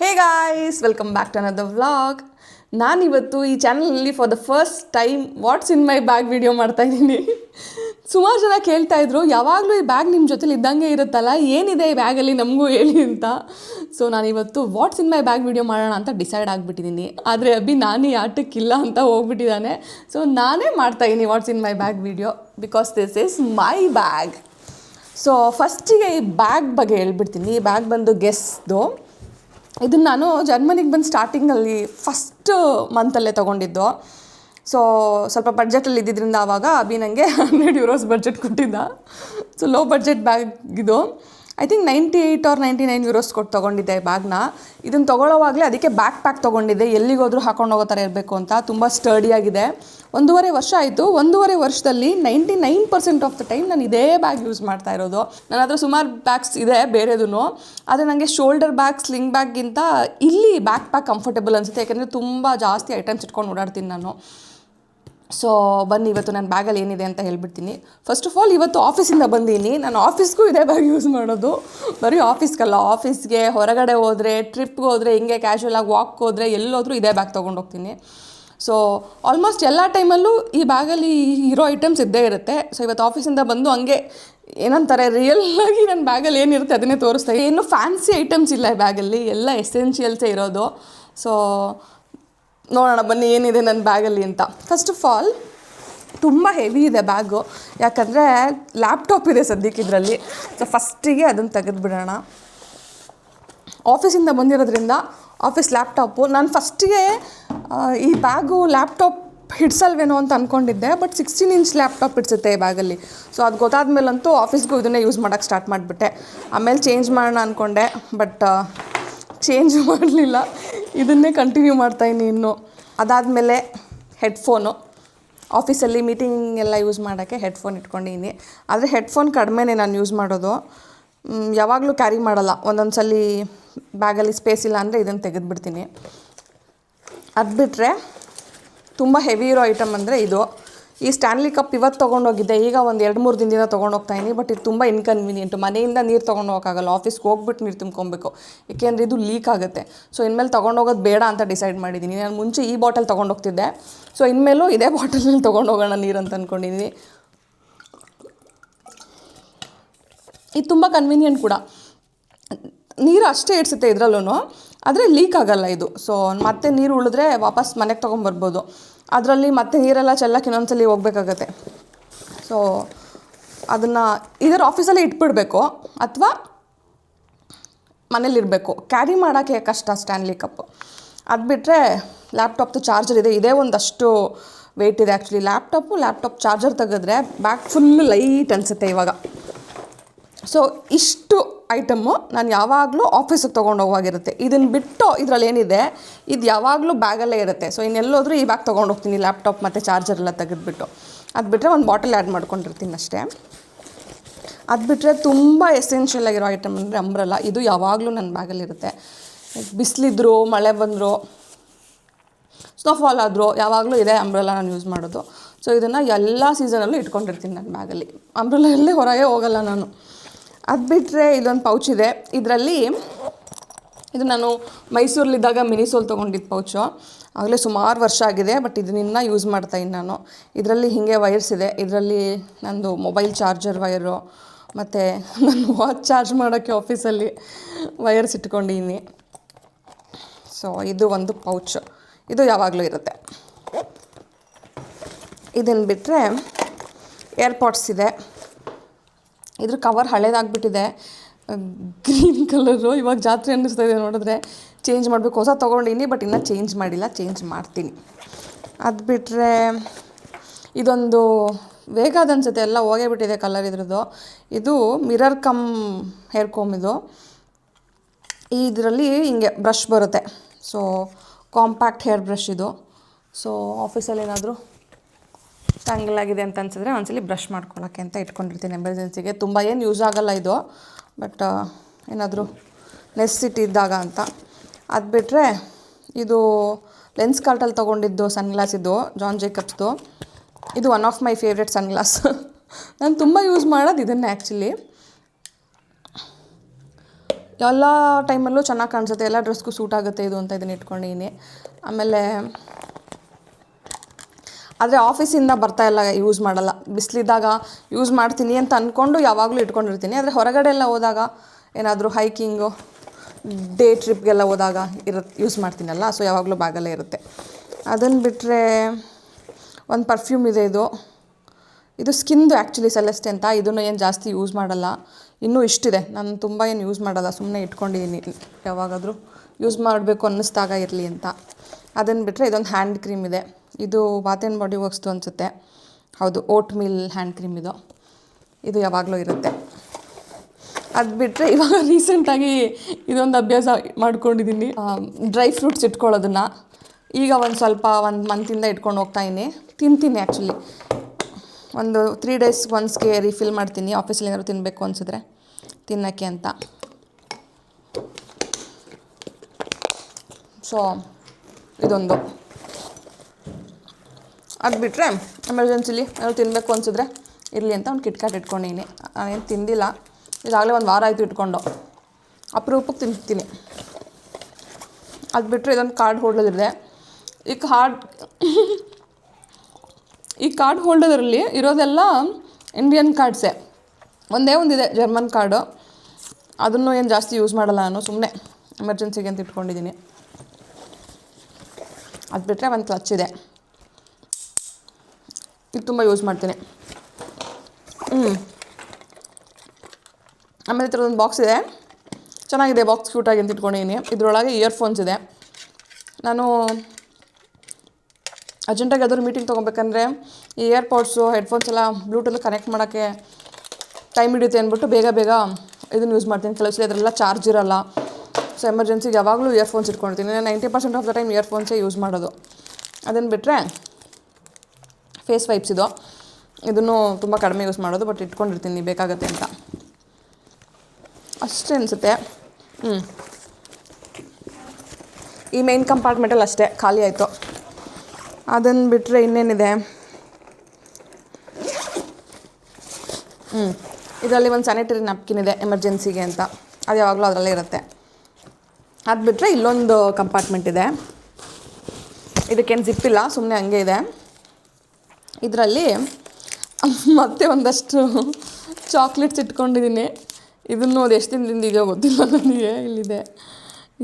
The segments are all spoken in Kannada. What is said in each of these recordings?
Hey guys welcome back to another vlog ನಾನಿವತ್ತು ಈ ಚಾನಲಲ್ಲಿ for the first time what's in my bag video ಮಾಡ್ತಾ ಇದ್ದೀನಿ. ಸುಮಾರು ಜನ ಕೇಳ್ತಾ ಇದ್ರು, ಯಾವಾಗಲೂ ಈ ಬ್ಯಾಗ್ ನಿಮ್ಮ ಜೊತೆಲಿ ಇದ್ದಂಗೆ ಇರುತ್ತಲ್ಲ, ಏನಿದೆ ಈ ಬ್ಯಾಗಲ್ಲಿ ನಮಗೂ ಹೇಳಿ ಅಂತ. ಸೊ ನಾನಿವತ್ತು what's in my bag video ಮಾಡೋಣ ಅಂತ ಡಿಸೈಡ್ ಆಗಿಬಿಟ್ಟಿದ್ದೀನಿ. ಆದರೆ ಅಭಿ ನಾನೇ ಆಟಕ್ಕಿಲ್ಲ ಅಂತ ಹೋಗ್ಬಿಟ್ಟಿದ್ದಾನೆ. ಸೊ ನಾನೇ ಮಾಡ್ತಾಯಿದ್ದೀನಿ what's in my bag video because this is my bag so ಫಸ್ಟಿಗೆ ಈ ಬ್ಯಾಗ್ ಬಗ್ಗೆ ಹೇಳ್ಬಿಡ್ತೀನಿ. ಈ ಬ್ಯಾಗ್ ಬಂದು ಗೆಸ್ದು ಇದನ್ನು ನಾನು ಜರ್ಮನಿಗೆ ಬಂದು ಸ್ಟಾರ್ಟಿಂಗಲ್ಲಿ ಫಸ್ಟ್ ಮಂತಲ್ಲೇ ತೊಗೊಂಡಿದ್ದು. ಸೊ ಸ್ವಲ್ಪ ಬಡ್ಜೆಟಲ್ಲಿ ಇದ್ದಿದ್ದರಿಂದ ಆವಾಗ ಅಭಿ ನನಗೆ ಹನ್ನೆರಡು ಯೂರೋಸ್ ಬಡ್ಜೆಟ್ ಕೊಟ್ಟಿದ್ದ. ಸೊ ಲೋ ಬಡ್ಜೆಟ್ ಬ್ಯಾಗ್ ಇದು. I think ninety eight or ninety nine euros ಕೊಟ್ಟು ತೊಗೊಂಡಿದ್ದೆ ಬ್ಯಾಗ್ನ. ಇದನ್ನು ತೊಗೊಳ್ಳೋವಾಗಲೇ ಅದಕ್ಕೆ ಬ್ಯಾಕ್ ಪ್ಯಾಕ್ ತೊಗೊಂಡಿದ್ದೆ. ಎಲ್ಲಿಗೋದ್ರೂ ಹಾಕೊಂಡು ಹೋಗೋ ಥರ ಇರಬೇಕು ಅಂತ. ತುಂಬ ಸ್ಟಡಿಯಾಗಿದೆ ಒಂದೂವರೆ ವರ್ಷ ಆಯಿತು. ಒಂದೂವರೆ ವರ್ಷದಲ್ಲಿ ninety nine percent of the time ನಾನು ಇದೇ ಬ್ಯಾಗ್ ಯೂಸ್ ಮಾಡ್ತಾ ಇರೋದು. ನನ್ನ ಹತ್ರ ಸುಮಾರು ಬ್ಯಾಗ್ಸ್ ಇದೆ ಬೇರೆದೂ ಆದರೆ ನನಗೆ ಶೋಲ್ಡರ್ ಬ್ಯಾಗ್ ಸ್ಲಿಂಗ್ ಬ್ಯಾಗ್ಗಿಂತ ಇಲ್ಲಿ ಬ್ಯಾಕ್ ಪ್ಯಾಕ್ ಕಂಫರ್ಟೇಬಲ್ ಅನಿಸುತ್ತೆ. ಯಾಕೆಂದರೆ ತುಂಬ ಜಾಸ್ತಿ ಐಟಮ್ಸ್ ಇಟ್ಕೊಂಡು ಓಡಾಡ್ತೀನಿ ನಾನು. ಸೊ ಬನ್ನಿ, ಇವತ್ತು ನನ್ನ ಬ್ಯಾಗಲ್ಲಿ ಏನಿದೆ ಅಂತ ಹೇಳ್ಬಿಡ್ತೀನಿ. ಫಸ್ಟ್ ಆಫ್ ಆಲ್ ಇವತ್ತು ಆಫೀಸಿಂದ ಬಂದೀನಿ. ನಾನು ಆಫೀಸ್ಗೂ ಇದೇ ಬ್ಯಾಗ್ ಯೂಸ್ ಮಾಡೋದು. ಬರೀ ಆಫೀಸ್ಗಲ್ಲ ಆಫೀಸ್ಗೆ ಹೊರಗಡೆ ಹೋದರೆ ಟ್ರಿಪ್ಗೆ ಹೋದರೆ, ಹಿಂಗೆ ಕ್ಯಾಶುವಲ್ ಆಗಿ ವಾಕ್ ಹೋದರೆ, ಎಲ್ಲೋದ್ರೂ ಇದೇ ಬ್ಯಾಗ್ ತೊಗೊಂಡು ಹೋಗ್ತೀನಿ. ಸೊ ಆಲ್ಮೋಸ್ಟ್ ಎಲ್ಲ ಟೈಮಲ್ಲೂ ಈ ಬ್ಯಾಗಲ್ಲಿ ಇರೋ ಐಟಮ್ಸ್ ಇದ್ದೇ ಇರುತ್ತೆ. ಸೊ ಇವತ್ತು ಆಫೀಸಿಂದ ಬಂದು ಹಂಗೆ ಏನಂತಾರೆ ರಿಯಲ್ ಆಗಿ ನನ್ನ ಬ್ಯಾಗಲ್ಲಿ ಏನಿರುತ್ತೆ ಅದನ್ನೇ ತೋರಿಸ್ತಾ ಏನು ಫ್ಯಾನ್ಸಿ ಐಟಮ್ಸ್ ಇಲ್ಲ ಈ ಬ್ಯಾಗಲ್ಲಿ ಎಲ್ಲ ಎಸೆನ್ಷಿಯಲ್ಸೇ ಇರೋದು. ಸೊ ನೋಡೋಣ, ಬನ್ನಿ, ಏನಿದೆ ನನ್ನ ಬ್ಯಾಗಲ್ಲಿ ಅಂತ. ಫಸ್ಟ್ ಆಫ್ ಆಲ್ ತುಂಬ ಹೆವಿ ಇದೆ ಬ್ಯಾಗು. ಯಾಕಂದರೆ ಲ್ಯಾಪ್ಟಾಪ್ ಇದೆ ಸದ್ಯಕ್ಕೆ ಇದರಲ್ಲಿ. ಸೊ ಫಸ್ಟಿಗೆ ಅದನ್ನು ತೆಗೆದುಬಿಡೋಣ ಆಫೀಸಿಂದ ಬಂದಿರೋದ್ರಿಂದ ಆಫೀಸ್ ಲ್ಯಾಪ್ಟಾಪು ನಾನು ಫಸ್ಟಿಗೆ ಈ ಬ್ಯಾಗು ಲ್ಯಾಪ್ಟಾಪ್ ಹಿಡ್ಸಲ್ವೇನೋ ಅಂತ ಅಂದ್ಕೊಂಡಿದ್ದೆ ಬಟ್ ಸಿಕ್ಸ್ಟೀನ್ ಇಂಚ್ ಲ್ಯಾಪ್ಟಾಪ್ ಹಿಡ್ಸುತ್ತೆ ಈ ಬ್ಯಾಗಲ್ಲಿ. ಸೊ ಅದು ಗೊತ್ತಾದ್ಮೇಲಂತೂ ಆಫೀಸ್ಗೂ ಇದನ್ನೇ ಯೂಸ್ ಮಾಡೋಕ್ಕೆ ಸ್ಟಾರ್ಟ್ ಮಾಡಿಬಿಟ್ಟೆ. ಆಮೇಲೆ ಚೇಂಜ್ ಮಾಡೋಣ ಅಂದ್ಕೊಂಡೆ ಬಟ್ ಚೇಂಜ್ ಮಾಡಲಿಲ್ಲ. ಇದನ್ನೇ ಕಂಟಿನ್ಯೂ ಮಾಡ್ತಾಯಿನಿ ಇನ್ನು. ಅದಾದಮೇಲೆ ಹೆಡ್ಫೋನು ಆಫೀಸಲ್ಲಿ ಮೀಟಿಂಗ್ ಎಲ್ಲ ಯೂಸ್ ಮಾಡೋಕ್ಕೆ ಹೆಡ್ಫೋನ್ ಇಟ್ಕೊಂಡಿದ್ದೀನಿ. ಆದರೆ ಹೆಡ್ಫೋನ್ ಕಡಿಮೆನೇ ನಾನು ಯೂಸ್ ಮಾಡೋದು. ಯಾವಾಗಲೂ ಕ್ಯಾರಿ ಮಾಡಲ್ಲ. ಒಂದೊಂದು ಸಲ ಬ್ಯಾಗಲ್ಲಿ ಸ್ಪೇಸ್ ಇಲ್ಲ ಅಂದರೆ ಇದನ್ನು ತೆಗೆದುಬಿಡ್ತೀನಿ. ಅದು ಬಿಟ್ಟರೆ ತುಂಬ ಹೆವಿ ಇರೋ ಐಟಮ್ ಅಂದರೆ ಇದು. ಈ ಸ್ಟ್ಯಾನ್ಲಿ ಕಪ್ ಇವತ್ತು ತೊಗೊಂಡೋಗಿದ್ದೆ ಈಗ ಒಂದು ಎರಡು ಮೂರು ದಿನದಿಂದ ತೊಗೊಂಡೋಗ್ತಾ ಇದ್ದೀನಿ ಬಟ್ ಇದು ತುಂಬ ಇನ್ಕನ್ವೀನಿಯೆಂಟು ಮನೆಯಿಂದ ನೀರು ತೊಗೊಂಡು ಹೋಗೋಕ್ಕಾಗಲ್ಲ ಆಫೀಸ್ಗೆ ಹೋಗ್ಬಿಟ್ಟು ನೀರು ತುಂಬ್ಕೊಬೇಕು. ಏಕೆಂದರೆ ಇದು ಲೀಕ್ ಆಗುತ್ತೆ. ಸೊ ಇನ್ಮೇಲೆ ತೊಗೊಂಡೋಗೋದು ಬೇಡ ಅಂತ ಡಿಸೈಡ್ ಮಾಡಿದ್ದೀನಿ ನಾನು ಮುಂಚೆ ಈ ಬಾಟಲ್ ತೊಗೊಂಡೋಗ್ತಿದ್ದೆ. ಸೊ ಇನ್ಮೇಲೂ ಇದೇ ಬಾಟಲಲ್ಲಿ ತೊಗೊಂಡು ಹೋಗೋಣ ನೀರು ಅಂತ ಅಂದ್ಕೊಂಡಿದ್ದೀನಿ ಇದು ತುಂಬ ಕನ್ವೀನಿಯೆಂಟ್ ಕೂಡ. ನೀರು ಅಷ್ಟೇ ಇಡ್ಸುತ್ತೆ ಇದರಲ್ಲೂ ಆದರೆ ಲೀಕ್ ಆಗಲ್ಲ ಇದು. ಸೊ ಮತ್ತೆ ನೀರು ಉಳಿದ್ರೆ ವಾಪಸ್ ಮನೆಗೆ ತೊಗೊಂಬರ್ಬೋದು. ಅದರಲ್ಲಿ ಮತ್ತೆ ನೀರೆಲ್ಲ ಚೆಲ್ಲಕ್ಕೆ ಇನ್ನೊಂದ್ಸಲ ಹೋಗ್ಬೇಕಾಗತ್ತೆ. ಸೊ ಅದನ್ನು ಇದರ ಆಫೀಸಲ್ಲೇ ಇಟ್ಬಿಡಬೇಕು. ಅಥವಾ ಮನೇಲಿರಬೇಕು ಕ್ಯಾರಿ ಮಾಡೋಕ್ಕೆ ಕಷ್ಟ ಸ್ಟ್ಯಾನ್ಲಿ ಕಪ್ ಅದು ಬಿಟ್ಟರೆ ಲ್ಯಾಪ್ಟಾಪ್ದು ಚಾರ್ಜರ್ ಇದೆ. ಇದೇ ಒಂದಷ್ಟು ವೆಯ್ಟ್ ಇದೆ ಆ್ಯಕ್ಚುಲಿ ಲ್ಯಾಪ್ಟಾಪು ಲ್ಯಾಪ್ಟಾಪ್ ಚಾರ್ಜರ್ ತೆಗೆದ್ರೆ ಬ್ಯಾಕ್ ಫುಲ್ ಲೈಟ್ ಅನಿಸುತ್ತೆ ಇವಾಗ. ಸೊ ಇಷ್ಟು ಐಟಮ್ಮು ನಾನು ಯಾವಾಗಲೂ ಆಫೀಸಿಗೆ ತೊಗೊಂಡು ಹೋಗುವಾಗಿರುತ್ತೆ. ಇದನ್ನು ಬಿಟ್ಟು ಇದರಲ್ಲಿ ಏನಿದೆ, ಇದು ಯಾವಾಗಲೂ ಬ್ಯಾಗಲ್ಲೇ ಇರುತ್ತೆ. ಸೊ ಇನ್ನೆಲ್ಲೋದ್ರೂ ಈ ಬ್ಯಾಗ್ ತೊಗೊಂಡು ಹೋಗ್ತೀನಿ ಲ್ಯಾಪ್ಟಾಪ್ ಮತ್ತು ಚಾರ್ಜರ್ ಎಲ್ಲ ತೆಗೆದುಬಿಟ್ಟು. ಅದು ಬಿಟ್ಟರೆ ಒಂದು ಬಾಟಲ್ ಆ್ಯಡ್ ಮಾಡ್ಕೊಂಡಿರ್ತೀನಿ ಅಷ್ಟೇ. ಅದು ಬಿಟ್ಟರೆ ತುಂಬ ಎಸೆನ್ಷಿಯಲ್ ಆಗಿರೋ ಐಟಮ್ ಅಂದರೆ ಅಂಬ್ರಲ್ಲ ಇದು ಯಾವಾಗಲೂ ನನ್ನ ಬ್ಯಾಗಲ್ಲಿರುತ್ತೆ ಬಿಸಿಲಿದ್ರು, ಮಳೆ ಬಂದರು ಸ್ನೋಫಾಲ್ ಆದರೂ ಯಾವಾಗಲೂ ಇದೇ ಅಂಬ್ರೆಲ್ಲ ನಾನು ಯೂಸ್ ಮಾಡೋದು. ಸೊ ಇದನ್ನು ಎಲ್ಲ ಸೀಸನಲ್ಲೂ ಇಟ್ಕೊಂಡಿರ್ತೀನಿ ನನ್ನ ಬ್ಯಾಗಲ್ಲಿ ಅಂಬ್ರೆಲ್ಲ ಎಲ್ಲೇ ಹೊರಗೆ ಹೋಗಲ್ಲ ನಾನು. ಅದು ಬಿಟ್ಟರೆ ಇದೊಂದು ಪೌಚ್ ಇದೆ. ಇದರಲ್ಲಿ ಇದು ನಾನು ಮೈಸೂರಲ್ಲಿದ್ದಾಗ ಮಿನಿಸೋಲ್ ತೊಗೊಂಡಿದ್ದು ಪೌಚು. ಆಗಲೇ ಸುಮಾರು ವರ್ಷ ಆಗಿದೆ, ಬಟ್ ಇದನ್ನ ಯೂಸ್ ಮಾಡ್ತಾಯಿದ್ದೀನಿ ನಾನು. ಇದರಲ್ಲಿ ಹೀಗೆ ವೈರ್ಸ್ ಇದೆ. ಇದರಲ್ಲಿ ನಂದು ಮೊಬೈಲ್ ಚಾರ್ಜರ್ ವೈರು, ಮತ್ತು ನಾನು ವಾಚ್ ಚಾರ್ಜ್ ಮಾಡೋಕ್ಕೆ ಆಫೀಸಲ್ಲಿ ವೈರ್ಸ್ ಇಟ್ಕೊಂಡಿದ್ದೀನಿ. ಸೊ, ಇದು ಒಂದು ಪೌಚ್. ಇದು ಯಾವಾಗಲೂ ಇರುತ್ತೆ. ಇದನ್ನು ಬಿಟ್ಟರೆ ಏರ್ಪಾಡ್ಸ್ ಇದೆ. ಇದ್ರ ಕವರ್ ಹಳೇದಾಗ್ಬಿಟ್ಟಿದೆ. ಗ್ರೀನ್ ಕಲರು ಇವಾಗ ಜಾತ್ರೆ ಅನ್ನಿಸ್ತಾ ಇದೆ ನೋಡಿದ್ರೆ. ಚೇಂಜ್ ಮಾಡಬೇಕು. ಹೊಸ ತೊಗೊಂಡಿನಿ ಬಟ್ ಇನ್ನೂ ಚೇಂಜ್ ಮಾಡಿಲ್ಲ. ಚೇಂಜ್ ಮಾಡ್ತೀನಿ. ಅದು ಬಿಟ್ಟರೆ ಇದೊಂದು ವೇಗದ ಅನ್ಸುತ್ತೆ. ಎಲ್ಲ ಹೋಗೇ ಬಿಟ್ಟಿದೆ ಕಲರ್ ಇದ್ರದ್ದು. ಇದು ಮಿರರ್ ಕಮ್ ಹೇರ್ ಕೋಮ್ ಇದು. ಇದರಲ್ಲಿ ಹಿಂಗೆ ಬ್ರಷ್ ಬರುತ್ತೆ. ಸೊ ಕಾಂಪ್ಯಾಕ್ಟ್ ಹೇರ್ ಬ್ರಷ್ ಇದು ಸೊ ಆಫೀಸಲ್ಲಿ ಏನಾದರೂ ಟ್ಯಾಂಗಲ್ ಆಗಿದೆ ಅಂತ ಅನ್ಸಿದ್ರೆ ಒಂದ್ಸಲಿ ಬ್ರಷ್ ಮಾಡ್ಕೊಳ್ಳೋಕ್ಕೆ ಅಂತ ಇಟ್ಕೊಂಡಿರ್ತೀನಿ ಎಮರ್ಜೆನ್ಸಿಗೆ. ತುಂಬ ಏನು ಯೂಸ್ ಆಗಲ್ಲ ಇದು ಬಟ್ ಏನಾದರೂ ಇದ್ದಾಗ ಅಂತ. ಅದು ಬಿಟ್ಟರೆ ಇದು ಲೆನ್ಸ್ ಕಾರ್ಟಲ್ಲಿ ತೊಗೊಂಡಿದ್ದು ಸನ್ಗ್ಲಾಸ್ ಇದು ಜಾನ್ ಜೇಕಬ್ಸ್ದು ಇದು one of my favourite sunglass ನಾನು ತುಂಬ ಯೂಸ್ ಮಾಡೋದು ಇದನ್ನೇ ಆ್ಯಕ್ಚುಲಿ ಎಲ್ಲ ಟೈಮಲ್ಲೂ ಚೆನ್ನಾಗಿ ಕಾಣಿಸುತ್ತೆ, ಎಲ್ಲ ಡ್ರೆಸ್ಗೂ ಸೂಟ್ ಆಗುತ್ತೆ ಇದು ಅಂತ ಇದನ್ನು ಇಟ್ಕೊಂಡಿದ್ದೀನಿ ಆಮೇಲೆ ಆದರೆ ಆಫೀಸಿಂದ ಬರ್ತಾ ಇಲ್ಲ ಯೂಸ್ ಮಾಡಲ್ಲ. ಬಿಸಿಲಿದ್ದಾಗ ಯೂಸ್ ಮಾಡ್ತೀನಿ ಅಂತ ಅಂದ್ಕೊಂಡು ಯಾವಾಗಲೂ ಇಟ್ಕೊಂಡಿರ್ತೀನಿ. ಆದರೆ ಹೊರಗಡೆ ಎಲ್ಲ ಹೋದಾಗ ಏನಾದರೂ ಹೈಕಿಂಗು ಡೇ ಟ್ರಿಪ್ಗೆಲ್ಲ ಹೋದಾಗ ಇರುತ್ತೆ ಯೂಸ್ ಮಾಡ್ತೀನಲ್ಲ ಸೊ ಯಾವಾಗಲೂ ಬ್ಯಾಗಲ್ಲೇ ಇರುತ್ತೆ. ಅದನ್ನು ಬಿಟ್ಟರೆ ಒಂದು ಪರ್ಫ್ಯೂಮ್ ಇದೆ ಇದು. ಇದು ಸ್ಕಿನ್ದು ಆ್ಯಕ್ಚುಲಿ ಸೆಲೆಸ್ಟೆ ಅಂತ. ಇದನ್ನು ಏನು ಜಾಸ್ತಿ ಯೂಸ್ ಮಾಡಲ್ಲ. ಇನ್ನೂ ಇಷ್ಟಿದೆ. ನಾನು ತುಂಬ ಏನು ಯೂಸ್ ಮಾಡಲ್ಲ. ಸುಮ್ಮನೆ ಇಟ್ಕೊಂಡಿದ್ದೀನಿ ಯಾವಾಗಾದರೂ ಯೂಸ್ ಮಾಡಬೇಕು ಅನ್ನಿಸ್ದಾಗ ಇರಲಿ ಅಂತ. ಅದನ್ನು ಬಿಟ್ಟರೆ ಇದೊಂದು ಹ್ಯಾಂಡ್ ಕ್ರೀಮ್ ಇದೆ. ಇದು ಬಾತ್ ಬಾಡಿ ವರ್ಕ್ಸ್ದು ಅನಿಸುತ್ತೆ. ಹೌದು ಓಟ್ ಮಿಲ್ ಹ್ಯಾಂಡ್ ಕ್ರೀಮ್ ಇದು. ಇದು ಯಾವಾಗಲೂ ಇರುತ್ತೆ. ಅದು ಬಿಟ್ಟರೆ ಇವಾಗ ರೀಸೆಂಟಾಗಿ ಇದೊಂದು ಅಭ್ಯಾಸ ಮಾಡ್ಕೊಂಡಿದ್ದೀನಿ ಡ್ರೈ ಫ್ರೂಟ್ಸ್ ಇಟ್ಕೊಳ್ಳೋದನ್ನು. ಈಗ ಒಂದು ಸ್ವಲ್ಪ ಒಂದು ಮಂತಿಂದ ಇಟ್ಕೊಂಡು ಹೋಗ್ತಾಯಿನಿ ತಿಂತೀನಿ ಆ್ಯಕ್ಚುಲಿ ಒಂದು ತ್ರೀ ಡೇಸ್ ಒನ್ಸ್ಗೆ ರಿಫಿಲ್ ಮಾಡ್ತೀನಿ. ಆಫೀಸಲ್ಲಿ ಏನಾದ್ರು ತಿನ್ನಬೇಕು ಅನಿಸಿದ್ರೆ ತಿನ್ನೋಕ್ಕೆ ಅಂತ. ಸೊ ಇದೊಂದು. ಅದು ಬಿಟ್ಟರೆ ಎಮರ್ಜೆನ್ಸಿಲಿ ಏನಾದ್ರು ತಿನ್ನಬೇಕು ಅನಿಸಿದ್ರೆ ಇರಲಿ ಅಂತ ಒಂದು ಕಿಟ್ಕಾಟ್ ಇಟ್ಕೊಂಡಿದ್ದೀನಿ ನಾನೇನು ತಿಂದಿಲ್ಲ. ಇದಾಗಲೇ ಒಂದು ವಾರ ಆಯಿತು ಇಟ್ಕೊಂಡು. ಅಪರೂಪಕ್ಕೆ ತಿಂತೀನಿ. ಅದು ಬಿಟ್ಟರೆ ಇದೊಂದು ಕಾರ್ಡ್ ಹೋಲ್ಡರ್ ಇದೆ. ಈ ಕಾರ್ಡ್ ಈ ಕಾರ್ಡ್ ಹೋಲ್ಡರಲ್ಲಿ ಇರೋದೆಲ್ಲ ಇಂಡಿಯನ್ ಕಾರ್ಡ್ಸೇ ಒಂದೇ ಒಂದಿದೆ ಜರ್ಮನ್ ಕಾರ್ಡು ಅದನ್ನು ಏನು ಜಾಸ್ತಿ ಯೂಸ್ ಮಾಡಲ್ಲ ನಾನು ಸುಮ್ಮನೆ ಎಮರ್ಜೆನ್ಸಿಗೆ ಅಂತ ಇಟ್ಕೊಂಡಿದ್ದೀನಿ ಅದು ಬಿಟ್ಟರೆ ಒಂದು ಕ್ಲಚ್ ಇದೆ. ಇದು ತುಂಬ ಯೂಸ್ ಮಾಡ್ತೀನಿ. ಹ್ಞೂ ಆಮೇಲೆ ಈ ಥರದೊಂದು ಬಾಕ್ಸ್ ಇದೆ. ಚೆನ್ನಾಗಿದೆ ಬಾಕ್ಸ್ ಕ್ಯೂಟಾಗಿ ಅಂತ ಇಟ್ಕೊಂಡಿದ್ದೀನಿ ಇದರೊಳಗೆ ಇಯರ್ಫೋನ್ಸ್ ಇದೆ. ನಾನು ಅರ್ಜೆಂಟಾಗಿ ಯಾವ್ದಾದ್ರು ಮೀಟಿಂಗ್ ತೊಗೊಬೇಕಂದ್ರೆ ಈ ಇಯರ್ಪಾಡ್ಸು ಹೆಡ್ಫೋನ್ಸ್ ಎಲ್ಲ ಬ್ಲೂಟೂತ್ ಕನೆಕ್ಟ್ ಮಾಡೋಕ್ಕೆ ಟೈಮ್ ಹಿಡಿಯುತ್ತೆ ಅಂದ್ಬಿಟ್ಟು ಬೇಗ ಬೇಗ ಇದನ್ನು ಯೂಸ್ ಮಾಡ್ತೀನಿ. ಕೆಲವು ಸಲ ಅದರೆಲ್ಲ ಚಾರ್ಜ್ ಇರಲ್ಲ. ಸೊ ಎಮರ್ಜೆನ್ಸಿಗೆ ಯಾವಾಗಲೂ ಇಯರ್ಫೋನ್ಸ್ ಇಟ್ಕೊಳ್ತೀನಿ ನಾನು ninety percent of the time ಇಯರ್ಫೋನ್ಸೇ use ಮಾಡೋದು. ಅದನ್ನು ಬಿಟ್ಟರೆ ಫೇಸ್ ವೈಪ್ಸ್ ಇದು. ಇದನ್ನು ತುಂಬ ಕಡಿಮೆ ಯೂಸ್ ಮಾಡೋದು ಬಟ್ ಇಟ್ಕೊಂಡಿರ್ತೀನಿ ಬೇಕಾಗತ್ತೆ ಅಂತ. ಅಷ್ಟೇ ಅನಿಸುತ್ತೆ. ಹ್ಞೂ ಈ ಮೇನ್ ಕಂಪಾರ್ಟ್ಮೆಂಟಲ್ಲಿ ಅಷ್ಟೇ, ಖಾಲಿ ಆಯಿತು. ಅದನ್ನು ಬಿಟ್ಟರೆ ಇನ್ನೇನಿದೆ? ಹ್ಞೂ ಇದರಲ್ಲಿ ಒಂದು ಸ್ಯಾನಿಟರಿ ನಪ್ಕಿನ್ ಇದೆ ಎಮರ್ಜೆನ್ಸಿಗೆ ಅಂತ. ಅದು ಯಾವಾಗಲೂ ಅದರಲ್ಲೇ ಇರುತ್ತೆ. ಅದು ಬಿಟ್ಟರೆ ಇಲ್ಲೊಂದು ಕಂಪಾರ್ಟ್ಮೆಂಟ್ ಇದೆ. ಇದಕ್ಕೇನು ಇಲ್ಲ ಸುಮ್ಮನೆ ಹಂಗೆ ಇದೆ. ಇದರಲ್ಲಿ ಮತ್ತೆ ಒಂದಷ್ಟು ಚಾಕ್ಲೇಟ್ಸ್ ಇಟ್ಕೊಂಡಿದ್ದೀನಿ. ಇದನ್ನು ಅದು ಎಷ್ಟು ದಿನದಿಂದ ಇದೆಯೋ ಗೊತ್ತಿಲ್ಲ ನನಗೆ, ಇಲ್ಲಿದೆ.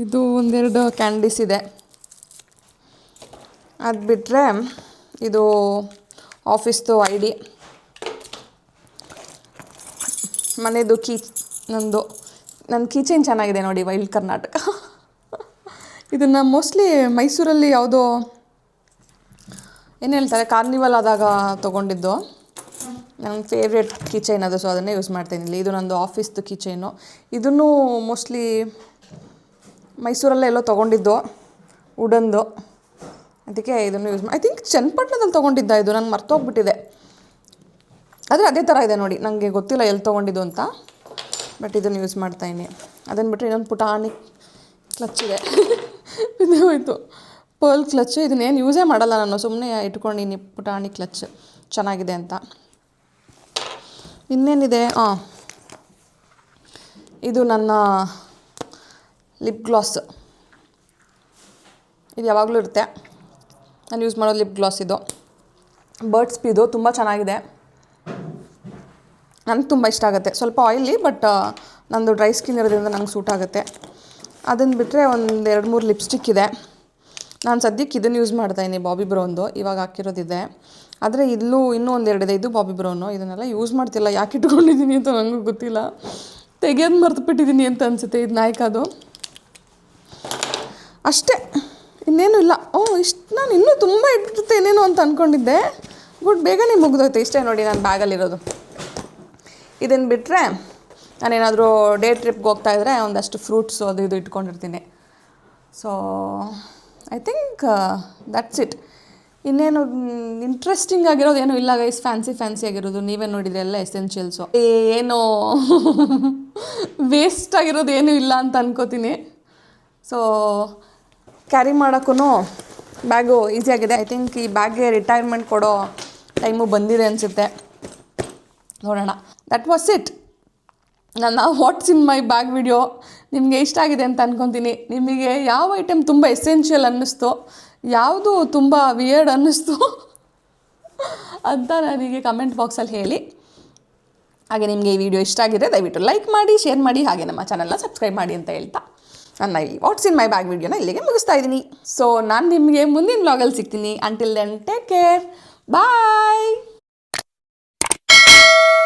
ಇದು ಒಂದೆರಡು ಕ್ಯಾಂಡೀಸ್ ಇದೆ. ಅದು ಬಿಟ್ಟರೆ ಇದು ಆಫೀಸ್ದು ಐ ಡಿ. ಮನೆಯದು ಕೀ, ನಂದು ನನ್ನ ಕೀಚೇನ್ ಚೆನ್ನಾಗಿದೆ ನೋಡಿ ವೈಲ್ಡ್ ಕರ್ನಾಟಕ. ಇದನ್ನು ಮೋಸ್ಟ್ಲಿ ಮೈಸೂರಲ್ಲಿ ಯಾವುದೋ ಏನು ಹೇಳ್ತಾರೆ ಕಾರ್ನಿವಲ್ ಆದಾಗ ತೊಗೊಂಡಿದ್ದು. ನನ್ನ ಫೇವ್ರೇಟ್ ಕಿಚನ್ ಅದು ಸೊ ಅದನ್ನೇ ಯೂಸ್ ಮಾಡ್ತೀನಿ ಇದು ನಂದು ಆಫೀಸ್ದು ಕೀಚೈನು ಇದನ್ನು ಮೋಸ್ಟ್ಲಿ ಮೈಸೂರಲ್ಲೇ ಎಲ್ಲೋ ತೊಗೊಂಡಿದ್ದು ವುಡನ್ದು ಅದಕ್ಕೆ ಇದನ್ನು ಯೂಸ್ ಐ ಥಿಂಕ್ ಚನ್ನಪಟ್ಟಣದಲ್ಲಿ ತೊಗೊಂಡಿದ್ದ ಇದು ನಂಗೆ ಮರ್ತೋಗ್ಬಿಟ್ಟಿದೆ. ಆದರೆ ಅದೇ ಥರ ಇದೆ ನೋಡಿ ನನಗೆ ಗೊತ್ತಿಲ್ಲ ಎಲ್ಲಿ ತೊಗೊಂಡಿದ್ದು ಅಂತ. ಬಟ್ ಇದನ್ನು ಯೂಸ್ ಮಾಡ್ತಾಯಿನಿ ಅದನ್ನು ಬಿಟ್ಟರೆ ಇನ್ನೊಂದು ಪುಟಾಣಿ ಕ್ಲಚ್ ಇದೆ ಹೋಯ್ತು. ಪರ್ಲ್ ಕ್ಲಚ್ ಇದನ್ನೇನು ಯೂಸೇ ಮಾಡಲ್ಲ ನಾನು ಸುಮ್ಮನೆ ಇಟ್ಕೊಂಡಿನಿ ಪುಟಾಣಿ ಕ್ಲಚ್ ಚೆನ್ನಾಗಿದೆ ಅಂತ. ಇನ್ನೇನಿದೆ? ಹಾಂ ಇದು ನನ್ನ ಲಿಪ್ ಗ್ಲಾಸ್. ಇದು ಯಾವಾಗಲೂ ಇರುತ್ತೆ. ನಾನು ಯೂಸ್ ಮಾಡೋ ಲಿಪ್ ಗ್ಲಾಸ್ ಇದು. ಬರ್ಡ್ಸ್ ಪಿದು ತುಂಬ ಚೆನ್ನಾಗಿದೆ. ನನಗೆ ತುಂಬ ಇಷ್ಟ ಆಗುತ್ತೆ. ಸ್ವಲ್ಪ ಆಯಿಲಿ, ಬಟ್ ನಂದು ಡ್ರೈ ಸ್ಕಿನ್ ಇರೋದ್ರಿಂದ ನಂಗೆ ಸೂಟ್ ಆಗುತ್ತೆ. ಅದನ್ನು ಬಿಟ್ಟರೆ ಒಂದು ಎರಡು ಮೂರು ಲಿಪ್ಸ್ಟಿಕ್ ಇದೆ. ನಾನು ಸದ್ಯಕ್ಕೆ ಇದನ್ನು ಯೂಸ್ ಮಾಡ್ತಾಯಿದ್ದೀನಿ ಬಾಬಿ ಬ್ರೌನ್ದು ಇವಾಗ ಹಾಕಿರೋದಿದೆ. ಆದರೆ ಇಲ್ಲೂ ಇನ್ನೂ ಒಂದೆರಡಿದೆ ಇದು ಬಾಬಿ ಬ್ರೌನು ಇದನ್ನೆಲ್ಲ ಯೂಸ್ ಮಾಡ್ತಿಲ್ಲ. ಯಾಕೆ ಇಟ್ಕೊಂಡಿದ್ದೀನಿ ಅಂತ ನನಗೂ ಗೊತ್ತಿಲ್ಲ. ತೆಗೆಯೋದು ಮರ್ತುಬಿಟ್ಟಿದ್ದೀನಿ ಅಂತ ಅನಿಸುತ್ತೆ ಇದು ನಾಯ್ಕದು ಅಷ್ಟೇ. ಇನ್ನೇನು ಇಲ್ಲ. ಓ, ಇಷ್ಟು ನಾನು ಇನ್ನೂ ತುಂಬ ಇಟ್ಟಿರುತ್ತೆ ಏನೇನೋ ಅಂತ ಅಂದ್ಕೊಂಡಿದ್ದೆ ಬಟ್ ಬೇಗನೆ ಮುಗ್ದೋಯ್ತು. ಇಷ್ಟೇ ನೋಡಿ ನಾನು ಬ್ಯಾಗಲ್ಲಿರೋದು. ಇದನ್ನು ಬಿಟ್ಟರೆ ನಾನೇನಾದರೂ ಡೇ ಟ್ರಿಪ್ಗೆ ಹೋಗ್ತಾಯಿದ್ರೆ ಒಂದಷ್ಟು ಫ್ರೂಟ್ಸು ಅದು ಇದು ಇಟ್ಕೊಂಡಿರ್ತೀನಿ. So I think that's it ಇನ್ನೇನು ಇಂಟ್ರೆಸ್ಟಿಂಗ್ ಆಗಿರೋದು ಏನೂ ಇಲ್ಲ ಗೈಸ್ ಫ್ಯಾನ್ಸಿ ಫ್ಯಾನ್ಸಿ ಆಗಿರೋದು. ನೀವೇ ನೋಡಿದ್ರೆ ಎಲ್ಲ ಎಸೆನ್ಷಿಯಲ್ಸು ಏನೋ ವೇಸ್ಟ್ ಆಗಿರೋದು ಏನೂ ಇಲ್ಲ ಅಂತ ಅನ್ಕೋತೀನಿ. ಸೊ ಕ್ಯಾರಿ ಮಾಡೋಕ್ಕೂ ಬ್ಯಾಗು ಈಸಿಯಾಗಿದೆ ಐ ಥಿಂಕ್ ಈ ಬ್ಯಾಗ್ಗೆ ರಿಟೈರ್ಮೆಂಟ್ ಕೊಡೋ ಟೈಮು ಬಂದಿದೆ ಅನಿಸುತ್ತೆ. ನೋಡೋಣ. ದಟ್ ವಾಸ್ ಇಟ್ ನನ್ನ what's in my bag video ನಿಮಗೆ ಇಷ್ಟ ಆಗಿದೆ ಅಂತ ಅಂದ್ಕೊತೀನಿ ನಿಮಗೆ ಯಾವ ಐಟಮ್ ತುಂಬ ಎಸೆನ್ಷಿಯಲ್ ಅನ್ನಿಸ್ತು? ಯಾವುದು ತುಂಬ ವಿಯರ್ಡ್ ಅನ್ನಿಸ್ತು? ಅಂತ ನನಗೆ ಕಮೆಂಟ್ ಬಾಕ್ಸಲ್ಲಿ ಹೇಳಿ. ಹಾಗೆ ನಿಮಗೆ ಈ ವಿಡಿಯೋ ಇಷ್ಟ ಆಗಿದೆ ದಯವಿಟ್ಟು ಲೈಕ್ ಮಾಡಿ ಶೇರ್ ಮಾಡಿ, ಹಾಗೆ ನಮ್ಮ ಚಾನಲ್ನ ಸಬ್ಸ್ಕ್ರೈಬ್ ಮಾಡಿ ಅಂತ ಹೇಳ್ತಾ ನನ್ನ ಈ ವಾಟ್ಸ್ ಇನ್ ಮೈ ಬ್ಯಾಗ್ ವಿಡಿಯೋನ ಇಲ್ಲಿಗೆ ಮುಗಿಸ್ತಾ ಇದ್ದೀನಿ. ಸೊ ನಾನು ನಿಮಗೆ ಮುಂದಿನ ವ್ಲಾಗಲ್ಲಿ ಸಿಗ್ತೀನಿ. Until then take care bye